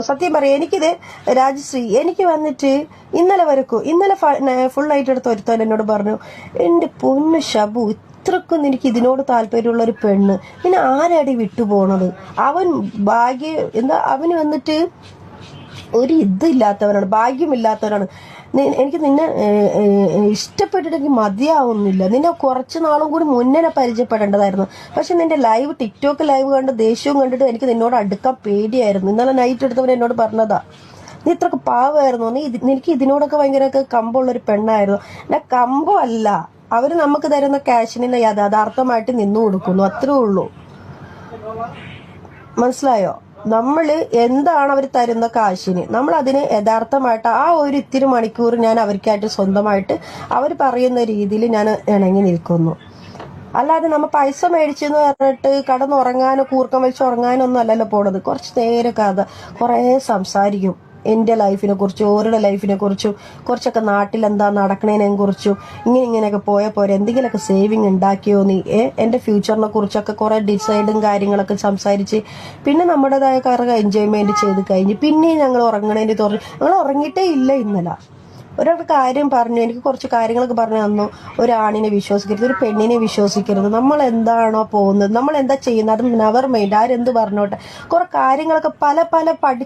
സത്യം പറയാം എനിക്കിത് രാജശ്രീ എനിക്ക് വന്നിട്ട് ഇന്നലെ വരക്കൂ. ഇന്നലെ ഫുൾ ആയിട്ട് എടുത്ത് ഒരുത്തൻ എന്നോട് പറഞ്ഞു എന്റെ പൊന്നു ഷബു ഇത്രക്കും എനിക്ക് ഇതിനോട് താല്പര്യമുള്ള ഒരു പെണ്ണ്. പിന്നെ ആരാടി വിട്ടുപോണത്? അവൻ ഭാഗ്യ എന്താ അവന് വന്നിട്ട് ഒരു ഇതില്ലാത്തവനാണ് ഭാഗ്യമില്ലാത്തവനാണ്. എനിക്ക് നിന്നെ ഇഷ്ടപ്പെട്ടിട്ടെങ്കിൽ മതിയാവുന്നില്ല. നിന്നെ കുറച്ച് നാളും കൂടി മുന്നേ പരിചയപ്പെടേണ്ടതായിരുന്നു. പക്ഷെ നിന്റെ ലൈവ് ടിക്ടോക്ക് ലൈവ് കണ്ട് ദേഷ്യവും കണ്ടിട്ട് എനിക്ക് നിന്നോട് അടുക്കാൻ പേടിയായിരുന്നു. ഇന്നലെ നൈറ്റ് എടുത്തവൻ എന്നോട് പറഞ്ഞതാ നീ ഇത്രക്ക് പാവമായിരുന്നു. നീ എനിക്ക് ഇതിനോടൊക്കെ ഭയങ്കര കമ്പുള്ള ഒരു പെണ്ണായിരുന്നു. എന്നാ കമ്പമല്ല. അവർ നമുക്ക് തരുന്ന ക്യാഷിന് യഥാർത്ഥമായിട്ട് നിന്നു കൊടുക്കുന്നു. അത്രേ ഉള്ളൂ. മനസ്സിലായോ? നമ്മൾ എന്താണ് അവർ തരുന്ന കാശിന്? നമ്മൾ അതിന് യഥാർത്ഥമായിട്ട് ആ ഒരു ഇത്തിരി മണിക്കൂർ ഞാൻ അവർക്കായിട്ട് സ്വന്തമായിട്ട് അവർ പറയുന്ന രീതിയിൽ ഞാൻ ഇണങ്ങി നിൽക്കുന്നു. അല്ലാതെ നമ്മൾ പൈസ മേടിച്ചെന്ന് പറഞ്ഞിട്ട് കടന്നുറങ്ങാനോ കൂർക്കം വെച്ച് ഉറങ്ങാനോ ഒന്നും അല്ലല്ലോ പോണത്. കുറച്ച് നേരെ കഥ കുറേ സംസാരിക്കും. എന്റെ ലൈഫിനെ കുറിച്ചും ഓരുടെ ലൈഫിനെ കുറിച്ചും കുറച്ചൊക്കെ നാട്ടിൽ എന്താ നടക്കണേനെ കുറിച്ചും ഇങ്ങനെ ഇങ്ങനെയൊക്കെ പോയ പോരെ. എന്തെങ്കിലുമൊക്കെ സേവിങ് ഉണ്ടാക്കിയോ നീ? എന്റെ ഫ്യൂച്ചറിനെ കുറിച്ചൊക്കെ കുറെ ഡിസൈഡും കാര്യങ്ങളൊക്കെ സംസാരിച്ച് പിന്നെ നമ്മുടേതായ കാര്യം എൻജോയ്മെന്റ് ചെയ്ത് കഴിഞ്ഞ് പിന്നെ ഞങ്ങൾ ഉറങ്ങണേന്റെ തുറ ഞങ്ങൾ ഉറങ്ങിയിട്ടേ ഇല്ല ഇന്നലെ. ഒരാൾക്ക് കാര്യം പറഞ്ഞു എനിക്ക് കുറച്ച് കാര്യങ്ങളൊക്കെ പറഞ്ഞു തന്നു. ഒരാണിനെ വിശ്വസിക്കരുത് ഒരു പെണ്ണിനെ വിശ്വസിക്കരുത്. നമ്മൾ എന്താണോ പോകുന്നത് നമ്മൾ എന്താ ചെയ്യുന്നത് അത് നെവർ മൈൻഡ് ആരെന്ത് പറഞ്ഞോട്ടെ? കുറെ കാര്യങ്ങളൊക്കെ പല പല പഠി